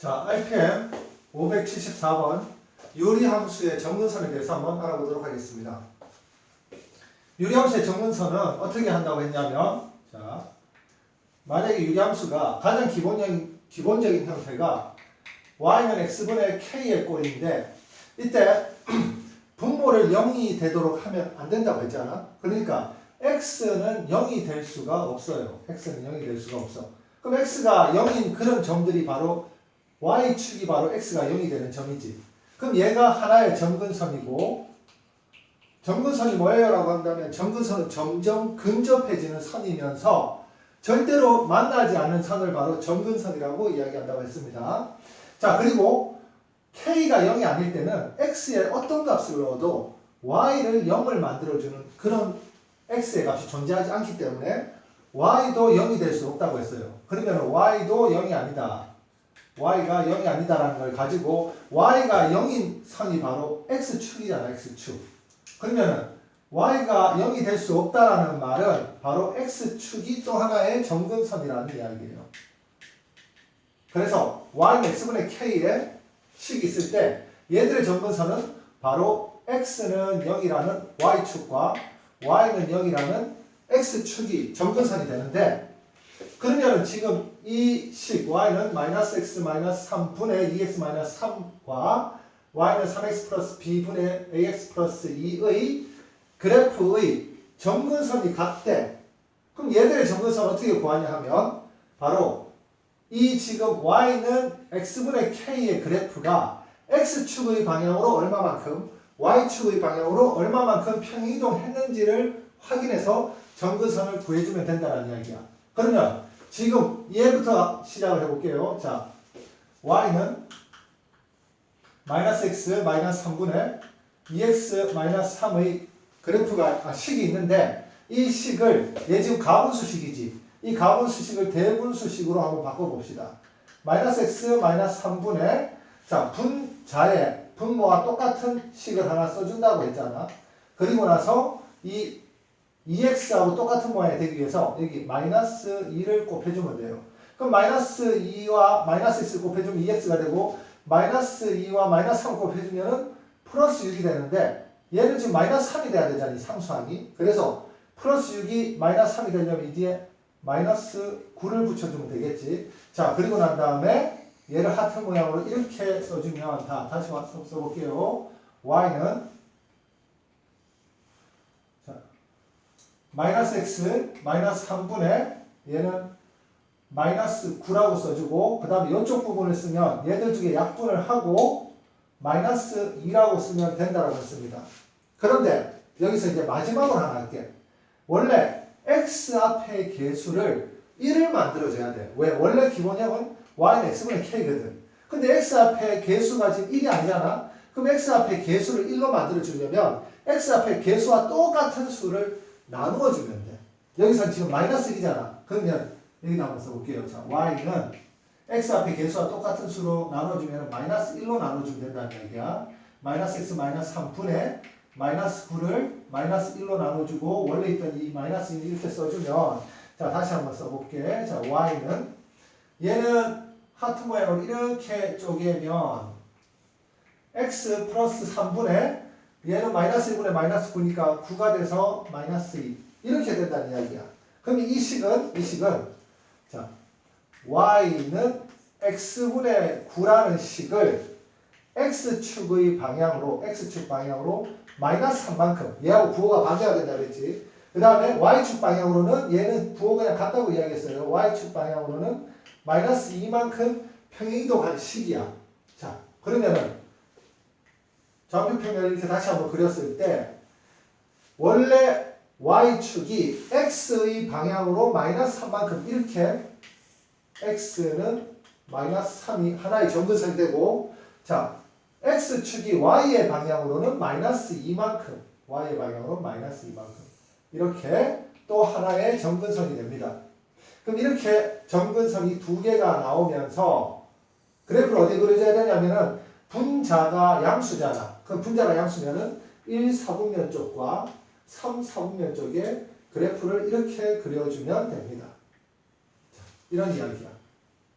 자, RPM 574번 유리함수의 정근선에 대해서 한번 알아보도록 하겠습니다. 유리함수의 정근선은 어떻게 한다고 했냐면, 자, 만약에 유리함수가 가장 기본적인, 기본적인 형태가 y는 x분의 k의 꼴인데, 이때 분모를 0이 되도록 하면 안 된다고 했잖아. 그러니까 x는 0이 될 수가 없어요. x는 0이 될 수가 없어. 그럼 x가 0인 그런 점들이 바로 y축이 바로 x가 0이 되는 점이지. 그럼 얘가 하나의 점근선이고 점근선이 뭐예요? 라고 한다면 점근선은 점점 근접해지는 선이면서 절대로 만나지 않는 선을 바로 점근선이라고 이야기한다고 했습니다. 자 그리고 k가 0이 아닐 때는 x의 어떤 값을 넣어도 y를 0을 만들어주는 그런 x의 값이 존재하지 않기 때문에 y도 0이 될 수 없다고 했어요. 그러면 y도 0이 아니다. Y가 0이 아니다라는 걸 가지고 y가 0인 선이 바로 x축이잖아, x축. 그러면은 y가 0이 될 수 없다라는 말은 바로 x축이 또 하나의 정근선이라는 이야기예요. 그래서 y는 x분의 k에 식이 있을 때 얘들의 정근선은 바로 x는 0이라는 y축과 y는 0이라는 x축이 정근선이 되는데 그러면 지금 이 식 y는 마이너스 x 마이너스 3분의 2x 마이너스 3과 y는 3x 플러스 b분의 ax 플러스 2의 그래프의 정근선이 같대. 그럼 얘들의 정근선 어떻게 구하냐 하면 바로 이 지금 y는 x분의 k의 그래프가 x축의 방향으로 얼마만큼 y축의 방향으로 얼마만큼 평이동했는지를 확인해서 정근선을 구해주면 된다는 이야기야. 그러면 지금 얘부터 시작을 해볼게요. 자, y는 마이너스 x 마이너스 3분의 2x 마이너스 3의 그래프가 아, 식이 있는데 이 식을 얘 지금 가분수식이지. 이 가분수식을 대분수식으로 한번 바꿔봅시다. 마이너스 x 마이너스 3분의 자 분자의 분모와 똑같은 식을 하나 써준다고 했잖아. 그리고 나서 이 2x하고 똑같은 모양이 되기 위해서 여기 마이너스 2를 곱해주면 돼요. 그럼 마이너스 2와 마이너스 x를 곱해주면 2x가 되고 마이너스 2와 마이너스 3을 곱해주면은 플러스 6이 되는데 얘는 지금 마이너스 3이 돼야 되잖아 이 상수항이. 그래서 플러스 6이 마이너스 3이 되려면 이 뒤에 마이너스 9를 붙여주면 되겠지. 자 그리고 난 다음에 얘를 하트 모양으로 이렇게 써주면 다 다시 와서 써볼게요. y는 마이너스 x 마이너스 3분의 얘는 마이너스 9라고 써주고 그 다음에 이쪽 부분을 쓰면 얘들 중에 약분을 하고 마이너스 2라고 쓰면 된다고 했습니다. 그런데 여기서 이제 마지막으로 하나 할게. 원래 x 앞에 개수를 1을 만들어줘야 돼. 왜? 원래 기본형은 y는 x분의 k거든. 근데 x 앞에 개수가 지금 1이 아니잖아. 그럼 x 앞에 개수를 1로 만들어주려면 x 앞에 개수와 똑같은 수를 나누어 주면 돼. 여기서 지금 마이너스 1이잖아. 그러면 여기다 한번 써볼게요. 자, y는 x 앞에 개수와 똑같은 수로 나눠주면 마이너스 1로 나눠주면 된다는 얘기야. 마이너스 x 마이너스 3분의 마이너스 9를 마이너스 1로 나눠주고 원래 있던 이 마이너스 1 이렇게 써주면 자 다시 한번 써볼게. 자 y는 얘는 하트 모양으로 이렇게 쪼개면 x 플러스 3분의 얘는 마이너스 1분의 마이너스 9니까 9가 돼서 마이너스 2 이렇게 된다는 이야기야. 그럼 이 식은 이 식은 자 y는 x분의 9라는 식을 x축의 방향으로 x축 방향으로 마이너스 3만큼 얘하고 부호가 반대가 된다 그랬지. 그 다음에 y축 방향으로는 얘는 부호 그냥 같다고 이야기했어요. y축 방향으로는 마이너스 2만큼 평행이동한 식이야. 자 그러면은 좌표평면을 이렇게 다시 한번 그렸을 때 원래 y축이 x의 방향으로 마이너스 3만큼 이렇게 x는 마이너스 3이 하나의 정근선이 되고 자 x축이 y의 방향으로는 마이너스 2만큼 y의 방향으로 마이너스 2만큼 이렇게 또 하나의 정근선이 됩니다. 그럼 이렇게 정근선이 두 개가 나오면서 그래프를 어디 그려줘야 되냐면은 분자가 양수잖아. 그럼 분자가 양수면은 1 4분면 쪽과 3 4분면 쪽에 그래프를 이렇게 그려주면 됩니다. 자, 이런 이야기야.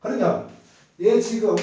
그러면 얘 지금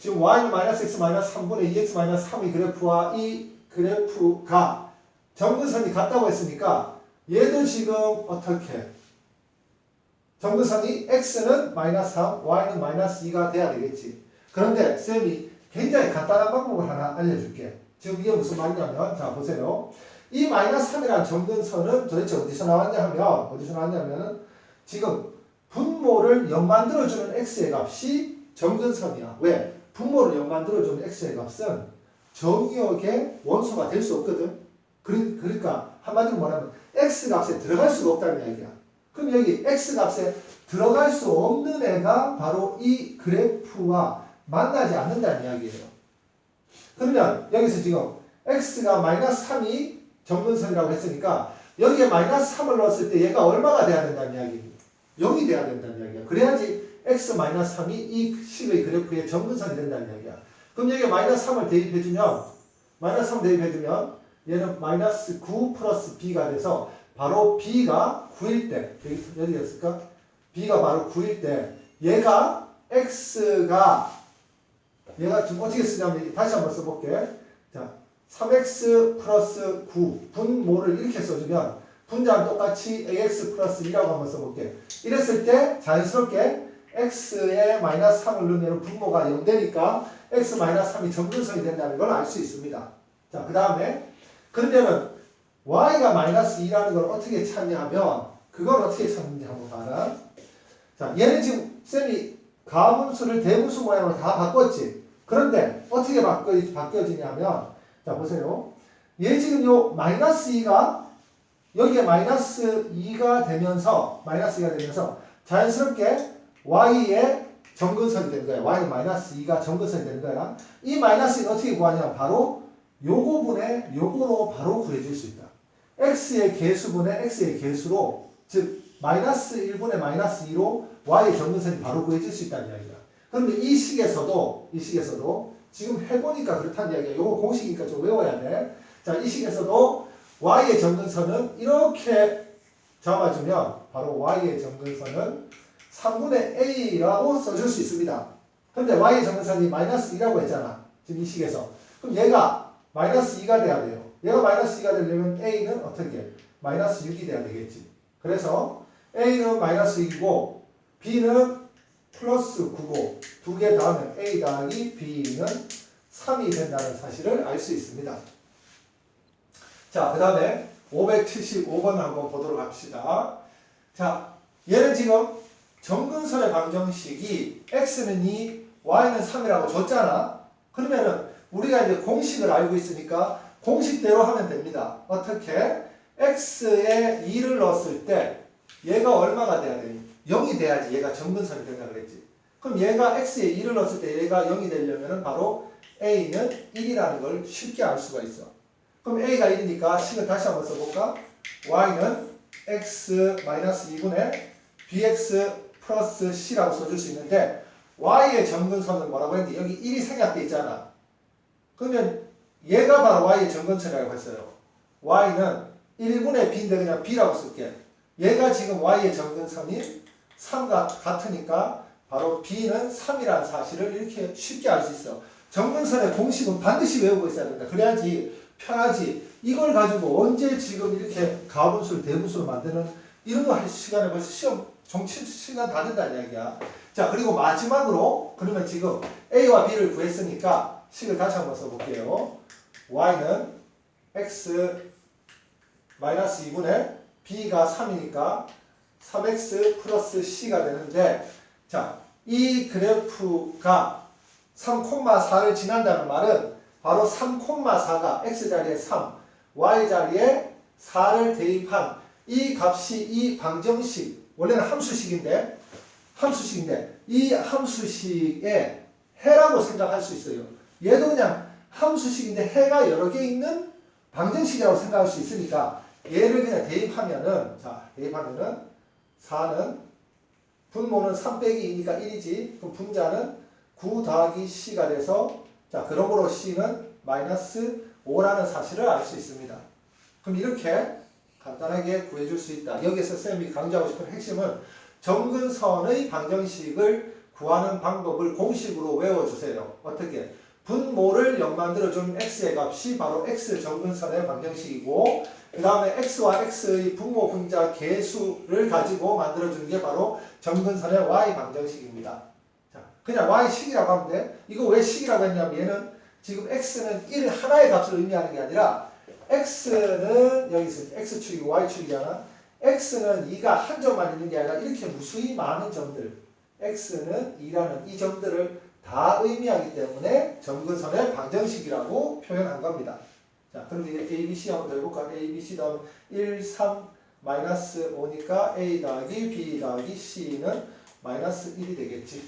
지금 마이너스 x 마이너스 3분의 2x 마이너스 3의 그래프와 이 그래프가 점근선이 같다고 했으니까 얘도 지금 어떻게 점근선이 x는 마이너스 3, y는 마이너스 2가 돼야 되겠지. 그런데 쌤이 굉장히 간단한 방법을 하나 알려줄게. 지금 이게 무슨 말이냐면 자 보세요. 이 마이너스 3이라는 점근선은 도대체 어디서 나왔냐 하면 어디서 나왔냐면은 지금 분모를 0 만들어주는 x의 값이 점근선이야. 왜? 분모를 0 만들어주는 x의 값은 정의역의 원소가 될 수 없거든. 그러- 그러니까 한마디로 말하면 x 값에 들어갈 수가 없다는 이야기야. 그럼 여기 x 값에 들어갈 수 없는 애가 바로 이 그래프와 만나지 않는다는 이야기예요. 그러면 여기서 지금 x가 마이너스 3이 정근선이라고 했으니까 여기에 마이너스 3을 넣었을 때 얘가 얼마가 돼야 된다는 이야기입니다. 0이 돼야 된다는 이야기야. 그래야지 x 마이너스 3이 이 식의 그래프의 정근선이 된다는 이야기야. 그럼 여기에 마이너스 3을 대입해주면 마이너스 3 대입해주면 얘는 마이너스 9 플러스 b가 돼서 바로 b가 9일 때 여기 여기였을까? b가 바로 9일 때 얘가 x가 얘가 지금 어떻게 쓰냐면 다시 한번 써볼게. 자, 3x 플러스 9 분모를 이렇게 써주면 분자는 똑같이 ax 플러스 2라고 한번 써볼게. 이랬을 때 자연스럽게 x에 마이너스 3을 넣으면 분모가 0 되니까 x 마이너스 3이 정근선이 된다는 걸 알 수 있습니다. 자, 그 다음에 그러면은 y가 마이너스 2라는 걸 어떻게 찾냐 하면 그걸 어떻게 찾는지 한번 봐라. 자, 얘는 지금 쌤이 가분수를 대분수 모양으로 다 바꿨지. 그런데 어떻게 바꿔, 바뀌어지냐면 자 보세요. 얘 지금 요 마이너스 2가 여기에 마이너스 2가 되면서 마이너스 2가 되면서 자연스럽게 y의 정근선이 되는 거야. y는 마이너스 2가 정근선이 되는 거야. 이 마이너스 2는 어떻게 구하냐? 바로 요거 분의 요거로 바로 구해줄 수 있다. x의 개수분의 x의 개수로 즉 마이너스 1분의 마이너스 2로 y의 정근선이 바로 구해질 수 있다는 이야기야. 그런데 이 식에서도 이 식에서도 지금 해보니까 그렇다는 이야기야. 요거 공식이니까 좀 외워야 돼. 자, 이 식에서도 y의 정근선은 이렇게 잡아주면 바로 y의 정근선은 3분의 a라고 써줄 수 있습니다. 근데 y의 정근선이 마이너스 2라고 했잖아. 지금 이 식에서. 그럼 얘가 마이너스 2가 돼야 돼요. 얘가 마이너스 2가 되려면 a는 어떻게? 마이너스 6이 돼야 되겠지. 그래서 a는 마이너스 6이고 b는 플러스 9고 두 개 더하면 a 더하기 b는 3이 된다는 사실을 알 수 있습니다. 자, 그 다음에 575번 한번 보도록 합시다. 자, 얘는 지금 정근선의 방정식이 x는 2, y는 3이라고 줬잖아. 그러면은 우리가 이제 공식을 알고 있으니까 공식대로 하면 됩니다. 어떻게? x에 2를 넣었을 때 얘가 얼마가 돼야 되니? 0이 돼야지 얘가 정근선이 된다 그랬지. 그럼 얘가 x에 2를 넣었을 때 얘가 0이 되려면 바로 a는 1이라는 걸 쉽게 알 수가 있어. 그럼 a가 1이니까 식을 다시 한번 써볼까? y는 x-2분의 bx 플러스 c라고 써줄 수 있는데 y의 정근선은 뭐라고 했는데 여기 1이 생략돼 있잖아. 그러면 얘가 바로 y의 정근선이라고 했어요. y는 1분의 b인데 그냥 b라고 쓸게. 얘가 지금 y의 정근선이 3과 같으니까 바로 b는 3이라는 사실을 이렇게 쉽게 알 수 있어. 정근선의 공식은 반드시 외우고 있어야 된다. 그래야지 편하지. 이걸 가지고 언제 지금 이렇게 가분수를 대분수로 만드는 이런 거 할 시간에 벌써 시험 정치 시간 다 된다는 이야기야. 자, 그리고 마지막으로 그러면 지금 a와 b를 구했으니까 식을 다시 한번 써볼게요. y는 x 마이너스 2분의 b가 3이니까 3x 플러스 c가 되는데 자, 이 그래프가 3,4를 지난다는 말은 바로 3,4가 x자리에 3, y자리에 4를 대입한 이 값이 이 방정식, 원래는 함수식인데, 함수식인데, 이 함수식의 해라고 생각할 수 있어요. 얘도 그냥 함수식인데 해가 여러 개 있는 방정식이라고 생각할 수 있으니까 얘를 그냥 대입하면은, 자, 대입하면은 4는 분모는 3 빼기 2니까 1이지. 그럼 분자는 9 더하기 c가 돼서 자 그러므로 c는 마이너스 5라는 사실을 알 수 있습니다. 그럼 이렇게 간단하게 구해줄 수 있다. 여기서 쌤이 강조하고 싶은 핵심은 정근선의 방정식을 구하는 방법을 공식으로 외워주세요. 어떻게? 분모를 0 만들어준 x의 값이 바로 x 정근선의 방정식이고 그 다음에 x와 x의 분모 분자 개수를 가지고 만들어준 게 바로 정근선의 y 방정식입니다. 자, 그냥 y식이라고 하면 돼. 이거 왜 식이라고 했냐면 얘는 지금 x는 1 하나의 값을 의미하는 게 아니라 x는 여기 있어 x축이고 y축이잖아. x는 2가 한 점만 있는 게 아니라 이렇게 무수히 많은 점들 x는 2라는 이 점들을 다 의미하기 때문에 점근선의 방정식이라고 표현한 겁니다. 자, 그럼 이제 A, B, C 한번 더 해볼까? A, B, C 다음 1, 3, 마이너스 5니까 A 더하기 B 더하기 C는 마이너스 1이 되겠지.